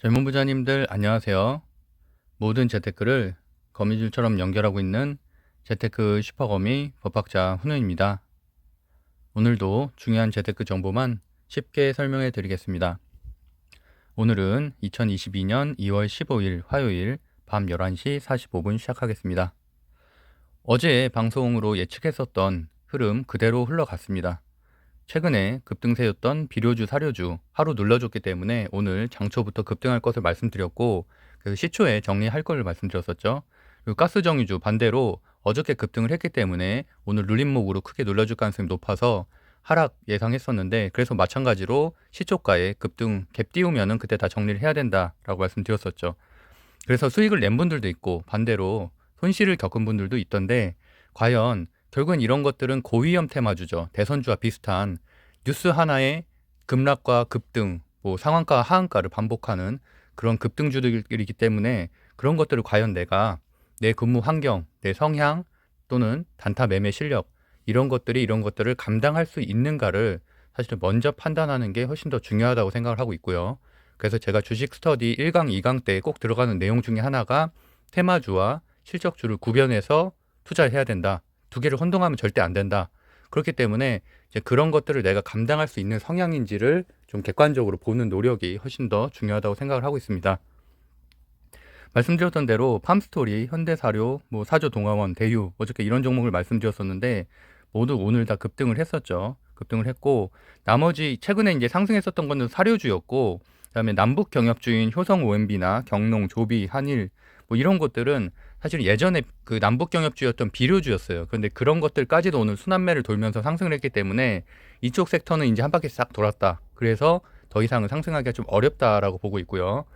젊은 부자님들 안녕하세요. 모든 재테크를 거미줄처럼 연결하고 있는 재테크 슈퍼거미 법학자 훈우입니다. 오늘도 중요한 재테크 정보만 쉽게 설명해 드리겠습니다. 오늘은 2022년 2월 15일 화요일 밤 11시 45분 시작하겠습니다. 어제 방송으로 예측했었던 흐름 그대로 흘러갔습니다. 최근에 급등세였던 비료주, 사료주 하루 눌러줬기 때문에 오늘 장초부터 급등할 것을 말씀드렸고 그래서 시초에 정리할 걸 말씀드렸었죠. 그리고 가스 정유주 반대로 어저께 급등을 했기 때문에 오늘 눌림목으로 크게 눌러줄 가능성이 높아서 하락 예상했었는데 그래서 마찬가지로 시초가에 급등 갭 띄우면은 그때 다 정리를 해야 된다라고 말씀드렸었죠. 그래서 수익을 낸 분들도 있고 반대로 손실을 겪은 분들도 있던데 과연 결국은 이런 것들은 고위험 테마주죠. 대선주와 비슷한 뉴스 하나에 급락과 급등, 뭐 상한가 하한가를 반복하는 그런 급등주들이기 때문에 그런 것들을 과연 내가 내 근무 환경, 내 성향 또는 단타 매매 실력 이런 것들이 이런 것들을 감당할 수 있는가를 사실 먼저 판단하는 게 훨씬 더 중요하다고 생각을 하고 있고요. 그래서 제가 주식 스터디 1강, 2강 때 꼭 들어가는 내용 중에 하나가 테마주와 실적주를 구별해서 투자를 해야 된다. 두 개를 혼동하면 절대 안 된다. 그렇기 때문에 이제 그런 것들을 내가 감당할 수 있는 성향인지를 좀 객관적으로 보는 노력이 훨씬 더 중요하다고 생각을 하고 있습니다. 말씀드렸던 대로 팜스토리, 현대사료, 뭐 사조 동아원, 대유 어저께 이런 종목을 말씀드렸었는데 모두 오늘 다 급등을 했었죠. 급등을 했고 나머지 최근에 이제 상승했었던 거는 사료주였고 그다음에 남북 경협주인 효성 OMB나 경농, 조비, 한일 뭐 이런 것들은 사실 예전에 그 남북 경협주였던 비료주였어요. 그런데 그런 것들까지도 오늘 순환매를 돌면서 상승을 했기 때문에 이쪽 섹터는 이제 한 바퀴 싹 돌았다. 그래서 더 이상은 상승하기가 좀 어렵다라고 보고 있고요.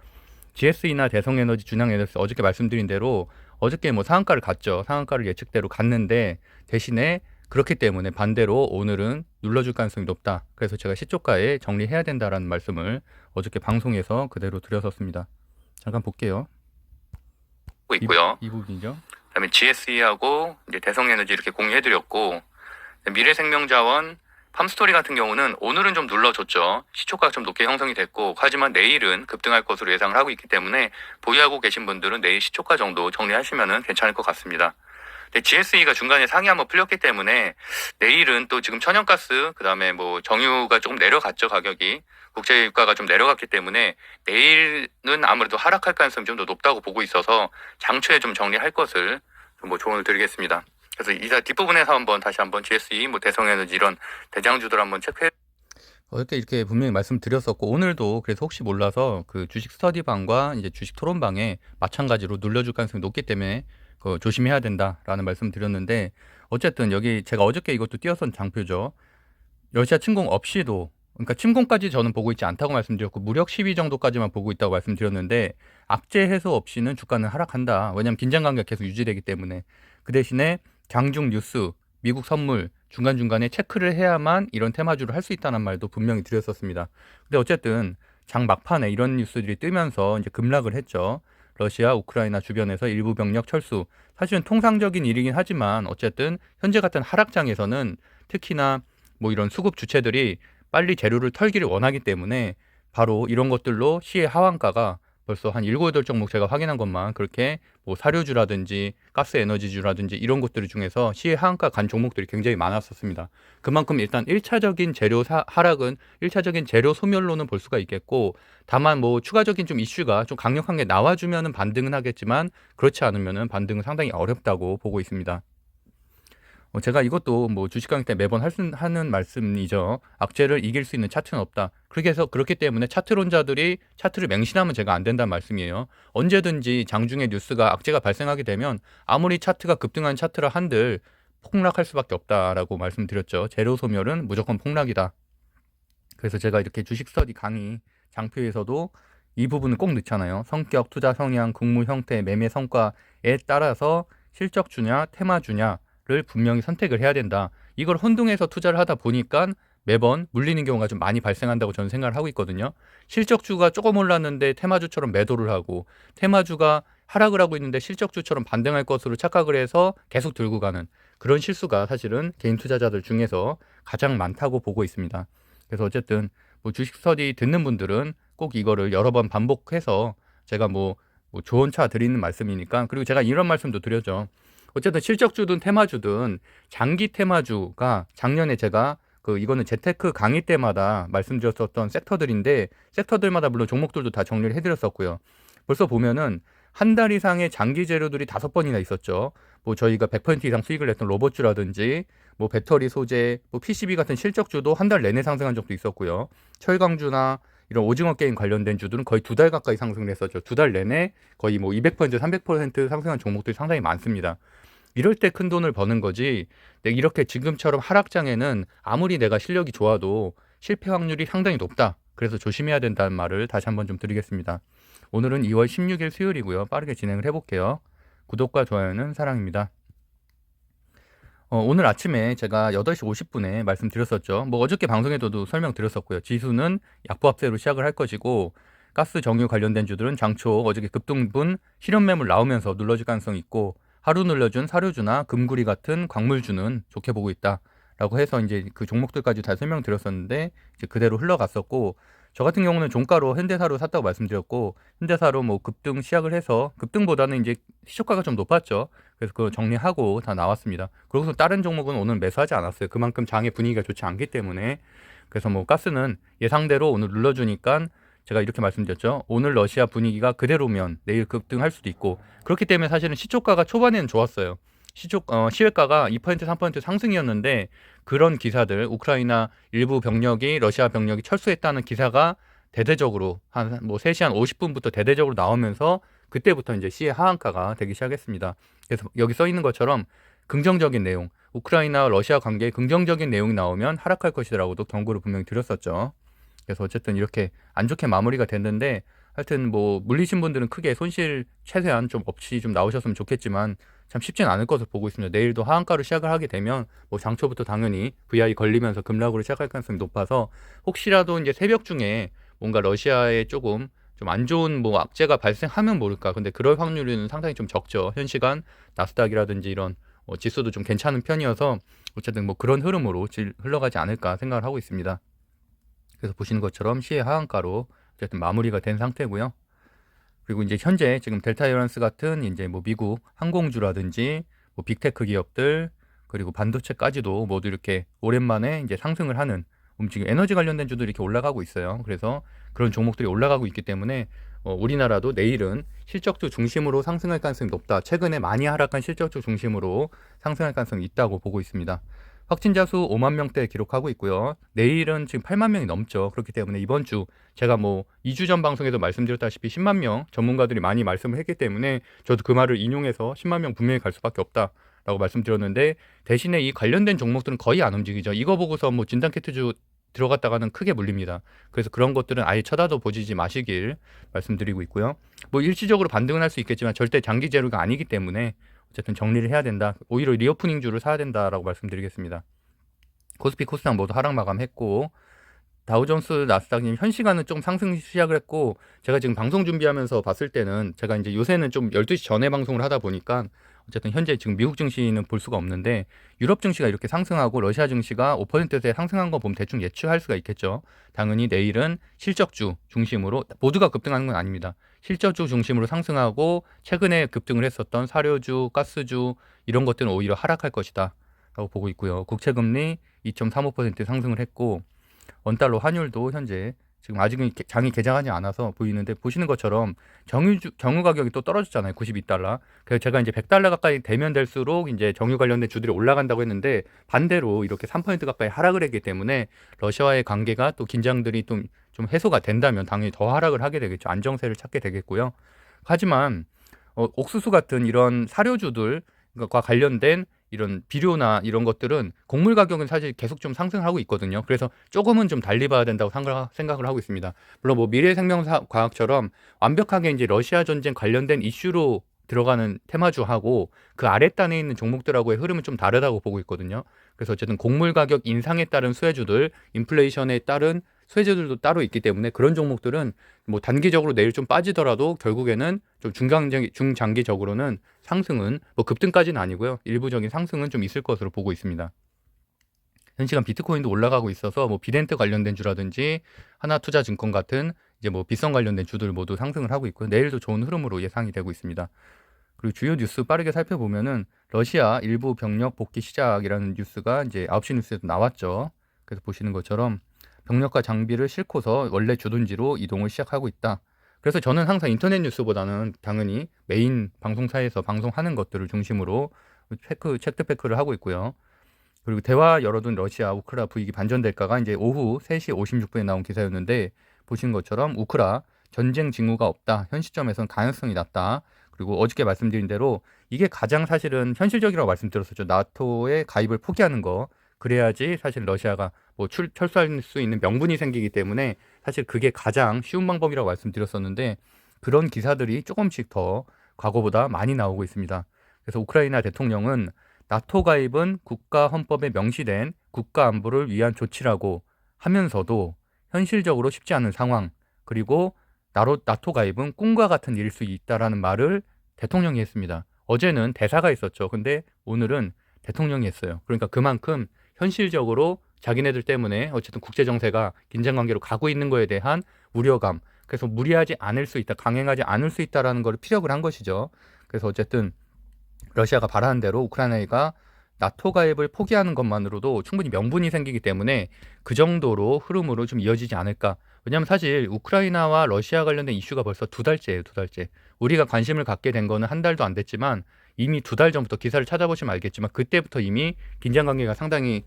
GSE나 대성에너지, 준양에너지 어저께 말씀드린 대로 어저께 뭐 상한가를 갔죠. 상한가를 예측대로 갔는데 대신에 그렇기 때문에 반대로 오늘은 눌러줄 가능성이 높다. 그래서 제가 시초가에 정리해야 된다라는 말씀을 어저께 방송에서 그대로 드렸었습니다. 잠깐 볼게요. 하고 있고요. 이, 이 부분이죠. 그다음에 GSE하고 이제 대성에너지 이렇게 공유해드렸고 미래생명자원, 팜스토리 같은 경우는 오늘은 좀 눌러줬죠. 시초가가 좀 높게 형성이 됐고 하지만 내일은 급등할 것으로 예상을 하고 있기 때문에 보유하고 계신 분들은 내일 시초가 정도 정리하시면 괜찮을 것 같습니다. 근데 GSE가 중간에 상위 한번 풀렸기 때문에 내일은 또 지금 천연가스 그다음에 뭐 정유가 조금 내려갔죠 가격이 국제 유가가 좀 내려갔기 때문에 내일은 아무래도 하락할 가능성이 좀 더 높다고 보고 있어서 장초에 좀 정리할 것을 뭐 조언을 드리겠습니다. 그래서 이사 뒷부분에서 한번 다시 한번 GSE 뭐 대성에너지 이런 대장주들 한번 체크해 어저께 이렇게 분명히 말씀드렸었고 오늘도 그래서 혹시 몰라서 그 주식 스터디방과 이제 주식 토론방에 마찬가지로 눌러줄 가능성이 높기 때문에 그 조심해야 된다라는 말씀 드렸는데 어쨌든 여기 제가 어저께 이것도 띄었던 장표죠. 러시아 침공 없이도 그러니까 침공까지 저는 보고 있지 않다고 말씀드렸고 무력 시위 정도까지만 보고 있다고 말씀드렸는데 악재 해소 없이는 주가는 하락한다. 왜냐하면 긴장 관계가 계속 유지되기 때문에 그 대신에 장중 뉴스, 미국 선물 중간 중간에 체크를 해야만 이런 테마주를 할 수 있다는 말도 분명히 드렸었습니다. 근데 어쨌든 장 막판에 이런 뉴스들이 뜨면서 이제 급락을 했죠. 러시아, 우크라이나 주변에서 일부 병력 철수. 사실은 통상적인 일이긴 하지만 어쨌든 현재 같은 하락장에서는 특히나 뭐 이런 수급 주체들이 빨리 재료를 털기를 원하기 때문에 바로 이런 것들로 시의 하한가가 벌써 한 7, 8 종목 제가 확인한 것만 그렇게 뭐 사료주라든지 가스 에너지주라든지 이런 것들 중에서 시의 하한가 간 종목들이 굉장히 많았었습니다. 그만큼 일단 1차적인 재료 사, 하락은 1차적인 재료 소멸로는 볼 수가 있겠고 다만 뭐 추가적인 좀 이슈가 좀 강력한 게 나와주면은 반등은 하겠지만 그렇지 않으면은 반등은 상당히 어렵다고 보고 있습니다. 어, 제가 이것도 뭐 주식 강의 때 매번 할 수, 하는 말씀이죠. 악재를 이길 수 있는 차트는 없다. 그렇게 해서 그렇기 때문에 차트론자들이 차트를 맹신하면 제가 안 된다는 말씀이에요. 언제든지 장중에 뉴스가 악재가 발생하게 되면 아무리 차트가 급등한 차트라 한들 폭락할 수밖에 없다라고 말씀드렸죠. 재료 소멸은 무조건 폭락이다. 그래서 제가 이렇게 주식 스터디 강의 장표에서도 이 부분을 꼭 넣잖아요. 성격, 투자 성향, 근무 형태, 매매 성과에 따라서 실적 주냐, 테마 주냐, 를 분명히 선택을 해야 된다. 이걸 혼동해서 투자를 하다 보니까 매번 물리는 경우가 좀 많이 발생한다고 저는 생각을 하고 있거든요. 실적주가 조금 올랐는데 테마주처럼 매도를 하고 테마주가 하락을 하고 있는데 실적주처럼 반등할 것으로 착각을 해서 계속 들고 가는 그런 실수가 사실은 개인 투자자들 중에서 가장 많다고 보고 있습니다. 그래서 어쨌든 뭐 주식 스터디 듣는 분들은 꼭 이거를 여러 번 반복해서 제가 뭐, 뭐 좋은 차 드리는 말씀이니까 그리고 제가 이런 말씀도 드렸죠. 어쨌든 실적주든 테마주든 장기 테마주가 작년에 제가 그 이거는 재테크 강의 때마다 말씀드렸었던 섹터들인데 섹터들마다 물론 종목들도 다 정리를 해드렸었고요. 벌써 보면은 한 달 이상의 장기 재료들이 다섯 번이나 있었죠. 뭐 저희가 100% 이상 수익을 냈던 로봇주라든지 뭐 배터리 소재, 뭐 PCB 같은 실적주도 한 달 내내 상승한 적도 있었고요. 철강주나 이런 오징어 게임 관련된 주들은 거의 두 달 가까이 상승을 했었죠. 두 달 내내 거의 뭐 200%, 300% 상승한 종목들이 상당히 많습니다. 이럴 때 큰 돈을 버는 거지. 근데 이렇게 지금처럼 하락장에는 아무리 내가 실력이 좋아도 실패 확률이 상당히 높다. 그래서 조심해야 된다는 말을 다시 한번 좀 드리겠습니다. 오늘은 2월 16일 수요일이고요. 빠르게 진행을 해볼게요. 구독과 좋아요는 사랑입니다. 어, 오늘 아침에 제가 8시 50분에 말씀드렸었죠. 뭐 어저께 방송에서도 설명드렸었고요. 지수는 약보합세로 시작을 할 것이고 가스 정유 관련된 주들은 장초 어저께 급등분 실현 매물 나오면서 눌러줄 가능성이 있고 하루 눌러준 사료주나 금구리 같은 광물주는 좋게 보고 있다 라고 해서 이제 그 종목들까지 다 설명드렸었는데 이제 그대로 흘러갔었고 저 같은 경우는 종가로 현대사로 샀다고 말씀드렸고 현대사로 뭐 급등 시작을 해서 급등보다는 이제 시초가가 좀 높았죠. 그래서 그거 정리하고 다 나왔습니다. 그러고서 다른 종목은 오늘 매수하지 않았어요. 그만큼 장의 분위기가 좋지 않기 때문에 그래서 뭐 가스는 예상대로 오늘 눌러주니까 제가 이렇게 말씀드렸죠. 오늘 러시아 분위기가 그대로면 내일 급등할 수도 있고 그렇기 때문에 사실은 시초가가 초반에는 좋았어요. 시초 어, 시외가가 2% 3% 상승이었는데 그런 기사들 우크라이나 일부 병력이 러시아 병력이 철수했다는 기사가 대대적으로 한 뭐 3시 한 50분부터 대대적으로 나오면서 그때부터 이제 시의 하한가가 되기 시작했습니다. 그래서 여기 써 있는 것처럼 긍정적인 내용, 우크라이나 러시아 관계에 긍정적인 내용이 나오면 하락할 것이라고도 경고를 분명히 드렸었죠. 그래서 어쨌든 이렇게 안 좋게 마무리가 됐는데 하여튼 뭐 물리신 분들은 크게 손실 최대한 좀 없이 좀 나오셨으면 좋겠지만 참 쉽진 않을 것으로 보고 있습니다. 내일도 하한가로 시작을 하게 되면 뭐 장초부터 당연히 VI 걸리면서 급락으로 시작할 가능성이 높아서 혹시라도 이제 새벽 중에 뭔가 러시아에 조금 좀 안 좋은 뭐 악재가 발생하면 모를까. 근데 그럴 확률은 상당히 좀 적죠. 현 시간 나스닥이라든지 이런 어, 지수도 좀 괜찮은 편이어서 어쨌든 뭐 그런 흐름으로 질- 흘러가지 않을까 생각을 하고 있습니다. 그래서 보시는 것처럼 시의 하한가로 어쨌든 마무리가 된 상태고요. 그리고 이제 현재 지금 델타 에어런스 같은 이제 뭐 미국 항공주라든지 뭐 빅테크 기업들 그리고 반도체까지도 모두 이렇게 오랜만에 이제 상승을 하는 움직임 에너지 관련된 주도 이렇게 올라가고 있어요. 그래서 그런 종목들이 올라가고 있기 때문에 어, 우리나라도 내일은 실적주 중심으로 상승할 가능성이 높다. 최근에 많이 하락한 실적주 중심으로 상승할 가능성이 있다고 보고 있습니다. 확진자 수 5만 명대 기록하고 있고요. 내일은 지금 8만 명이 넘죠. 그렇기 때문에 이번 주 제가 뭐 2주 전 방송에도 말씀드렸다시피 10만 명 전문가들이 많이 말씀을 했기 때문에 저도 그 말을 인용해서 10만 명 분명히 갈 수밖에 없다 라고 말씀드렸는데 대신에 이 관련된 종목들은 거의 안 움직이죠. 이거 보고서 뭐 진단키트주 들어갔다가는 크게 물립니다. 그래서 그런 것들은 아예 쳐다도 보지 마시길 말씀드리고 있고요. 뭐 일시적으로 반등은 할 수 있겠지만 절대 장기 재료가 아니기 때문에 어쨌든 정리를 해야 된다. 오히려 리오프닝 주를 사야 된다라고 말씀드리겠습니다. 코스피 코스닥 모두 하락 마감했고 다우존스 나스닥님 현 시간은 좀 상승 시작을 했고 제가 지금 방송 준비하면서 봤을 때는 제가 이제 요새는 좀 12시 전에 방송을 하다 보니까 어쨌든 현재 지금 미국 증시는 볼 수가 없는데 유럽 증시가 이렇게 상승하고 러시아 증시가 5%대 상승한 거 보면 대충 예측할 수가 있겠죠. 당연히 내일은 실적주 중심으로 모두가 급등하는 건 아닙니다. 실적주 중심으로 상승하고 최근에 급등을 했었던 사료주, 가스주 이런 것들은 오히려 하락할 것이다. 라고 보고 있고요. 국채 금리 2.35% 상승을 했고 원달러 환율도 현재 지금 아직은 개- 장이 개장하지 않아서 보이는데 보시는 것처럼 정유 정유 가격이 또 떨어졌잖아요. 92달러. 그래서 제가 이제 100달러 가까이 되면 될수록 이제 정유 관련된 주들이 올라간다고 했는데 반대로 이렇게 3% 가까이 하락을 했기 때문에 러시아와의 관계가 또 긴장들이 좀, 좀 해소가 된다면 당연히 더 하락을 하게 되겠죠. 안정세를 찾게 되겠고요. 하지만 어, 옥수수 같은 이런 사료주들과 관련된 이런 비료나 이런 것들은 곡물 가격은 사실 계속 좀 상승하고 있거든요. 그래서 조금은 좀 달리 봐야 된다고 생각- 생각을 하고 있습니다. 물론 뭐 미래생명과학처럼 완벽하게 이제 러시아 전쟁 관련된 이슈로 들어가는 테마주하고 그 아랫단에 있는 종목들하고의 흐름은 좀 다르다고 보고 있거든요. 그래서 어쨌든 곡물 가격 인상에 따른 수혜주들, 인플레이션에 따른 수혜주들도 따로 있기 때문에 그런 종목들은 뭐 단기적으로 내일 좀 빠지더라도 결국에는 좀 중장기, 중장기적으로는 상승은 뭐 급등까지는 아니고요. 일부적인 상승은 좀 있을 것으로 보고 있습니다. 현 시간 비트코인도 올라가고 있어서 뭐 비덴트 관련된 주라든지 하나투자증권 같은 이제 뭐 빗성 관련된 주들 모두 상승을 하고 있고요. 내일도 좋은 흐름으로 예상이 되고 있습니다. 그리고 주요 뉴스 빠르게 살펴보면은 러시아 일부 병력 복귀 시작이라는 뉴스가 이제 9시 뉴스에도 나왔죠. 그래서 보시는 것처럼 병력과 장비를 싣고서 원래 주둔지로 이동을 시작하고 있다. 그래서 저는 항상 인터넷 뉴스보다는 당연히 메인 방송사에서 방송하는 것들을 중심으로 체크, 체크 패크를 하고 있고요. 그리고 대화 열어둔 러시아 우크라 부익이 반전될까가 이제 오후 3시 56분에 나온 기사였는데 보시는 것처럼 우크라 전쟁 징후가 없다. 현 시점에선 가능성이 낮다. 그리고 어저께 말씀드린 대로 이게 가장 사실은 현실적이라고 말씀드렸었죠. 나토의 가입을 포기하는 거. 그래야지 사실 러시아가 뭐 출, 철수할 수 있는 명분이 생기기 때문에 사실 그게 가장 쉬운 방법이라고 말씀드렸었는데 그런 기사들이 조금씩 더 과거보다 많이 나오고 있습니다. 그래서 우크라이나 대통령은 나토 가입은 국가 헌법에 명시된 국가 안보를 위한 조치라고 하면서도 현실적으로 쉽지 않은 상황 그리고 나로, 나토 가입은 꿈과 같은 일일 수 있다라는 말을 대통령이 했습니다. 어제는 대사가 있었죠. 근데 오늘은 대통령이 했어요. 그러니까 그만큼 현실적으로 자기네들 때문에 어쨌든 국제 정세가 긴장 관계로 가고 있는 거에 대한 우려감. 그래서 무리하지 않을 수 있다, 강행하지 않을 수 있다라는 걸 피력을 한 것이죠. 그래서 어쨌든 러시아가 바라는 대로 우크라이나가 나토 가입을 포기하는 것만으로도 충분히 명분이 생기기 때문에 그 정도로 흐름으로 좀 이어지지 않을까. 왜냐하면 사실 우크라이나와 러시아 관련된 이슈가 벌써 두 달째예요, 두 달째. 우리가 관심을 갖게 된 거는 한 달도 안 됐지만 이미 두 달 전부터 기사를 찾아보시면 알겠지만 그때부터 이미 긴장 관계가 상당히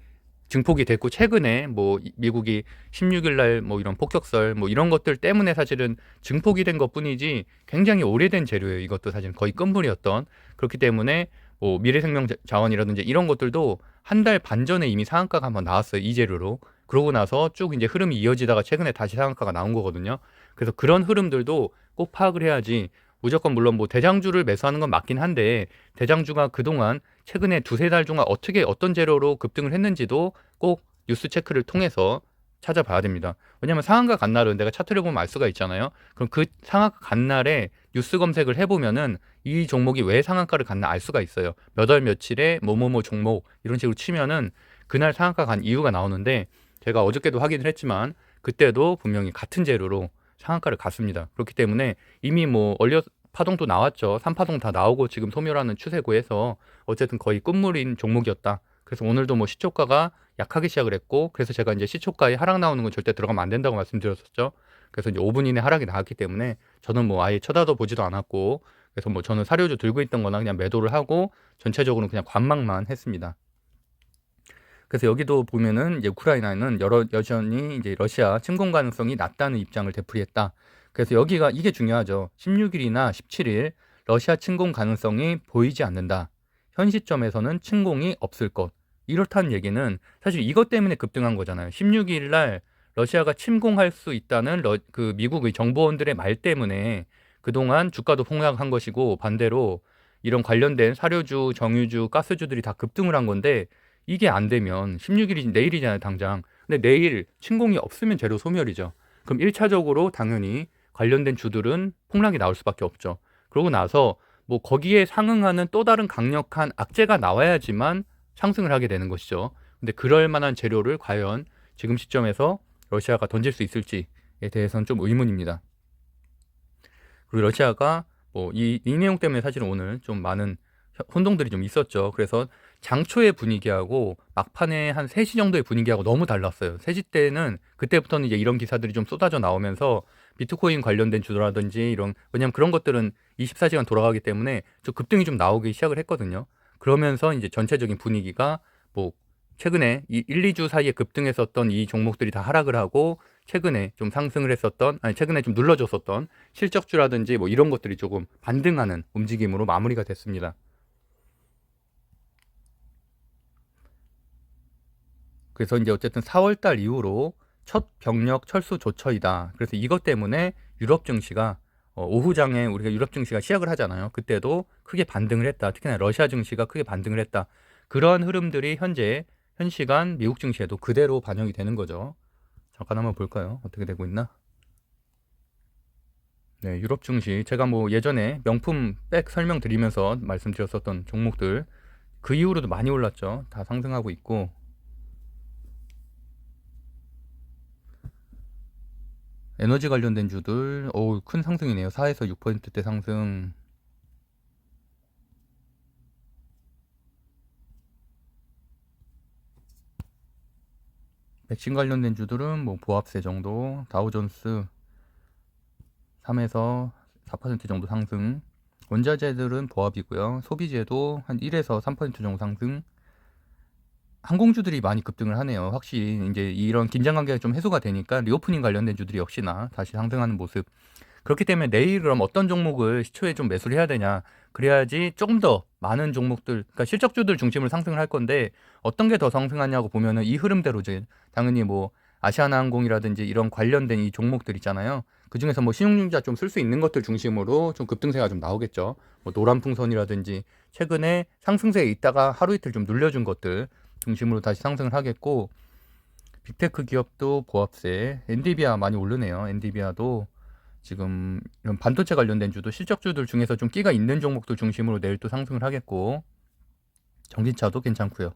증폭이 됐고 최근에 뭐 이- 미국이 16일 날 뭐 이런 폭격설 뭐 이런 것들 때문에 사실은 증폭이 된 것뿐이지 굉장히 오래된 재료예요. 이것도 사실 거의 끝물이었던 그렇기 때문에 뭐 미래생명 자- 자원이라든지 이런 것들도 한 달 반 전에 이미 상한가가 한번 나왔어요. 이 재료로. 그러고 나서 쭉 이제 흐름이 이어지다가 최근에 다시 상한가가 나온 거거든요. 그래서 그런 흐름들도 꼭 파악을 해야지 무조건 물론 뭐 대장주를 매수하는 건 맞긴 한데 대장주가 그동안 최근에 두세 달 동안 어떻게 어떤 재료로 급등을 했는지도 꼭 뉴스 체크를 통해서 찾아봐야 됩니다. 왜냐하면 상한가 간 날은 내가 차트를 보면 알 수가 있잖아요. 그럼 그 상한가 간 날에 뉴스 검색을 해보면은 이 종목이 왜 상한가를 갔나 알 수가 있어요. 몇 월 며칠에 뭐뭐뭐 종목 이런 식으로 치면은 그날 상한가 간 이유가 나오는데 제가 어저께도 확인을 했지만 그때도 분명히 같은 재료로 상한가를 갔습니다. 그렇기 때문에 이미 뭐 얼려 파동도 나왔죠. 3파동 다 나오고 지금 소멸하는 추세고 해서 어쨌든 거의 끝물인 종목이었다. 그래서 오늘도 뭐 시초가가 약하게 시작을 했고 그래서 제가 이제 시초가에 하락 나오는 건 절대 들어가면 안 된다고 말씀드렸었죠. 그래서 이제 5분 이내 하락이 나왔기 때문에 저는 뭐 아예 쳐다도 보지도 않았고 그래서 뭐 저는 사료주 들고 있던 거나 그냥 매도를 하고 전체적으로 그냥 관망만 했습니다. 그래서 여기도 보면은 이제 우크라이나는 여러 여전히 이제 러시아 침공 가능성이 낮다는 입장을 되풀이했다. 그래서 여기가 이게 중요하죠. 16일이나 17일 러시아 침공 가능성이 보이지 않는다. 현 시점에서는 침공이 없을 것. 이렇다는 얘기는 사실 이것 때문에 급등한 거잖아요. 16일 날 러시아가 침공할 수 있다는 러, 그 미국의 정보원들의 말 때문에 그동안 주가도 폭락한 것이고 반대로 이런 관련된 사료주, 정유주, 가스주들이 다 급등을 한 건데 이게 안 되면 16일이 내일이잖아요, 당장. 근데 내일 침공이 없으면 재료 소멸이죠. 그럼 1차적으로 당연히 관련된 주들은 폭락이 나올 수밖에 없죠. 그러고 나서 뭐 거기에 상응하는 또 다른 강력한 악재가 나와야지만 상승을 하게 되는 것이죠. 근데 그럴 만한 재료를 과연 지금 시점에서 러시아가 던질 수 있을지에 대해서는 좀 의문입니다. 그리고 러시아가 뭐 이 이 내용 때문에 사실은 오늘 좀 많은 혼동들이 좀 있었죠. 그래서 장초의 분위기하고 막판에 한 3시 정도의 분위기하고 너무 달랐어요. 3시 때는 그때부터는 이제 이런 기사들이 좀 쏟아져 나오면서 비트코인 관련된 주라든지 이런 왜냐면 그런 것들은 24시간 돌아가기 때문에 좀 급등이 좀 나오기 시작을 했거든요. 그러면서 이제 전체적인 분위기가 뭐 최근에 이 1, 2주 사이에 급등했었던 이 종목들이 다 하락을 하고 최근에 좀 상승을 했었던 아니 최근에 좀 눌러줬었던 실적주라든지 뭐 이런 것들이 조금 반등하는 움직임으로 마무리가 됐습니다. 그래서 이제 어쨌든 4월 달 이후로 첫 병력 철수 조처이다. 그래서 이것 때문에 유럽 증시가 어, 오후장에 우리가 유럽 증시가 시작을 하잖아요. 그때도 크게 반등을 했다. 특히나 러시아 증시가 크게 반등을 했다. 그러한 흐름들이 현재 현 시간 미국 증시에도 그대로 반영이 되는 거죠. 잠깐 한번 볼까요? 어떻게 되고 있나? 네, 유럽 증시 제가 뭐 예전에 명품 백 설명드리면서 말씀드렸었던 종목들 그 이후로도 많이 올랐죠. 다 상승하고 있고 에너지 관련된 주들, 오, 큰 상승이네요. 4에서 6%대 상승. 백신 관련된 주들은 뭐 보합세 정도, 다우존스 3에서 4% 정도 상승. 원자재들은 보합이고요. 소비재도 한 1에서 3% 정도 상승. 항공주들이 많이 급등을 하네요. 확실히 이제 이런 긴장 관계가 좀 해소가 되니까 리오프닝 관련된 주들이 역시나 다시 상승하는 모습. 그렇기 때문에 내일 그럼 어떤 종목을 시초에 좀 매수를 해야 되냐. 그래야지 조금 더 많은 종목들, 그러니까 실적주들 중심으로 상승을 할 건데 어떤 게 더 상승하냐고 보면은 이 흐름대로 이제 당연히 뭐 아시아나항공이라든지 이런 관련된 이 종목들 있잖아요. 그 중에서 뭐 신용융자 좀 쓸 수 있는 것들 중심으로 좀 급등세가 좀 나오겠죠. 뭐 노란 풍선이라든지 최근에 상승세에 있다가 하루 이틀 좀 눌려준 것들 중심으로 다시 상승을 하겠고 빅테크 기업도 보합세, 엔디비아 많이 오르네요. 엔디비아도 지금 반도체 관련된 주도 실적주들 중에서 좀 끼가 있는 종목들 중심으로 내일 또 상승을 하겠고 전기차도 괜찮고요.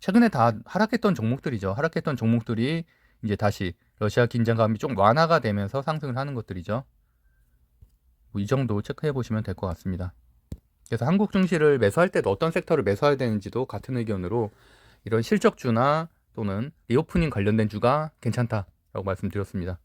최근에 다 하락했던 종목들이죠. 하락했던 종목들이 이제 다시 러시아 긴장감이 좀 완화가 되면서 상승을 하는 것들이죠. 뭐 이 정도 체크해 보시면 될 것 같습니다. 그래서 한국 증시를 매수할 때도 어떤 섹터를 매수해야 되는지도 같은 의견으로 이런 실적주나 또는 리오프닝 관련된 주가 괜찮다라고 말씀드렸습니다.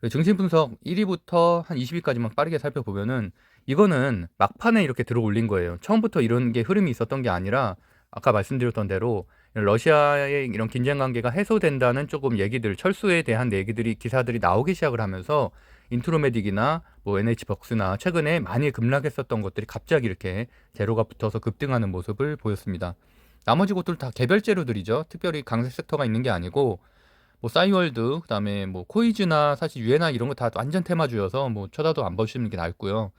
그 증시 분석 1위부터 한 20위까지만 빠르게 살펴보면은 이거는 막판에 이렇게 들어 올린 거예요. 처음부터 이런 게 흐름이 있었던 게 아니라 아까 말씀드렸던 대로 러시아의 이런 긴장 관계가 해소된다는 조금 얘기들, 철수에 대한 얘기들이 기사들이 나오기 시작을 하면서 인트로메딕이나 뭐 NH벅스나 최근에 많이 급락했었던 것들이 갑자기 이렇게 제로가 붙어서 급등하는 모습을 보였습니다. 나머지 곳들 다 개별 재료들이죠. 특별히 강세 섹터가 있는 게 아니고 뭐 싸이월드, 그다음에 뭐 코이즈나 사실 유에나 이런 거 다 완전 테마주여서 뭐 쳐다도 안 보시는 게 나을고요.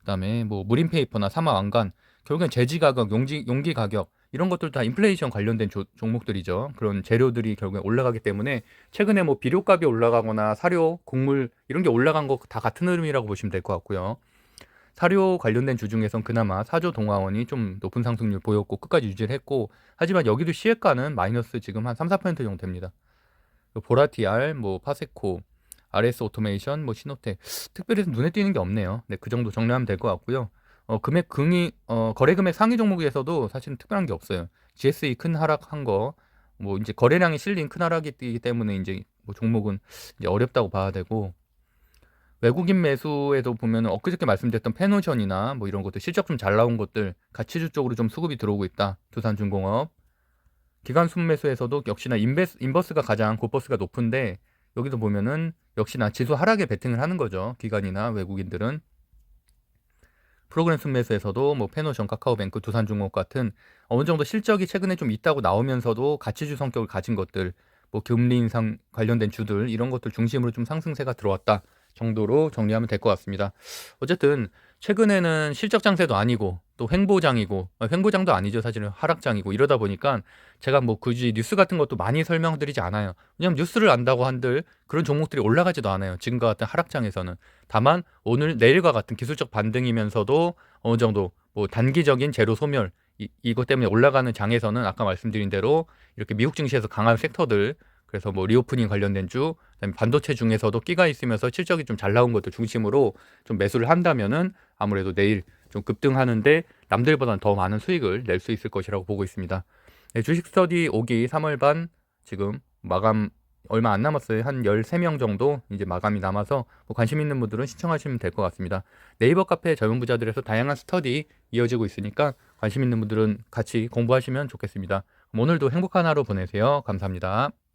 그다음에 뭐 무림페이퍼나 사마왕관 결국엔 제지 가격, 용지, 용기 가격 이런 것들 다 인플레이션 관련된 조, 종목들이죠. 그런 재료들이 결국에 올라가기 때문에 최근에 뭐 비료값이 올라가거나 사료, 곡물 이런 게 올라간 거 다 같은 흐름이라고 보시면 될 것 같고요. 사료 관련된 주 중에선 그나마 사조 동화원이 좀 높은 상승률 보였고 끝까지 유지를 했고 하지만 여기도 시액가는 마이너스 지금 한 3, 4% 정도 됩니다. 보라티알, 뭐 파세코, RS 오토메이션, 뭐 시노텍 특별히 눈에 띄는 게 없네요. 네, 그 정도 정리하면 될 것 같고요. 어, 금액 긍이 어, 거래 금액 상위 종목에서도 사실은 특별한 게 없어요. GSE 큰 하락한 거, 뭐 이제 거래량이 실린 큰 하락이기 때문에 이제 뭐 종목은 이제 어렵다고 봐야 되고 외국인 매수에도 보면은 엊그저께 말씀드렸던 페노션이나 뭐 이런 것들 실적 좀 잘 나온 것들 가치주 쪽으로 좀 수급이 들어오고 있다. 두산중공업 기관 순매수에서도 역시나 인베스, 인버스가 가장 고버스가 높은데 여기도 보면은 역시나 지수 하락에 베팅을 하는 거죠. 기관이나 외국인들은 프로그램 순매수에서도 뭐 페노션, 카카오뱅크, 두산중공업 같은 어느 정도 실적이 최근에 좀 있다고 나오면서도 가치주 성격을 가진 것들, 뭐 금리 인상 관련된 주들 이런 것들 중심으로 좀 상승세가 들어왔다 정도로 정리하면 될 것 같습니다. 어쨌든 최근에는 실적 장세도 아니고 또 횡보장이고 아, 횡보장도 아니죠 사실은 하락장이고 이러다 보니까 제가 뭐 굳이 뉴스 같은 것도 많이 설명드리지 않아요. 왜냐하면 뉴스를 안다고 한들 그런 종목들이 올라가지도 않아요. 지금과 같은 하락장에서는 다만 오늘 내일과 같은 기술적 반등이면서도 어느 정도 뭐 단기적인 재료 소멸 이, 이것 때문에 올라가는 장에서는 아까 말씀드린 대로 이렇게 미국 증시에서 강한 섹터들 그래서 뭐 리오프닝 관련된 주, 그다음에 반도체 중에서도 끼가 있으면서 실적이 좀 잘 나온 것들 중심으로 좀 매수를 한다면은 아무래도 내일 좀 급등하는데 남들보다는 더 많은 수익을 낼 수 있을 것이라고 보고 있습니다. 네, 주식 스터디 5기 3월 반 지금 마감 얼마 안 남았어요. 한 13명 정도 이제 마감이 남아서 뭐 관심 있는 분들은 시청하시면 될 것 같습니다. 네이버 카페 젊은 부자들에서 다양한 스터디 이어지고 있으니까 관심 있는 분들은 같이 공부하시면 좋겠습니다. 오늘도 행복한 하루 보내세요. 감사합니다.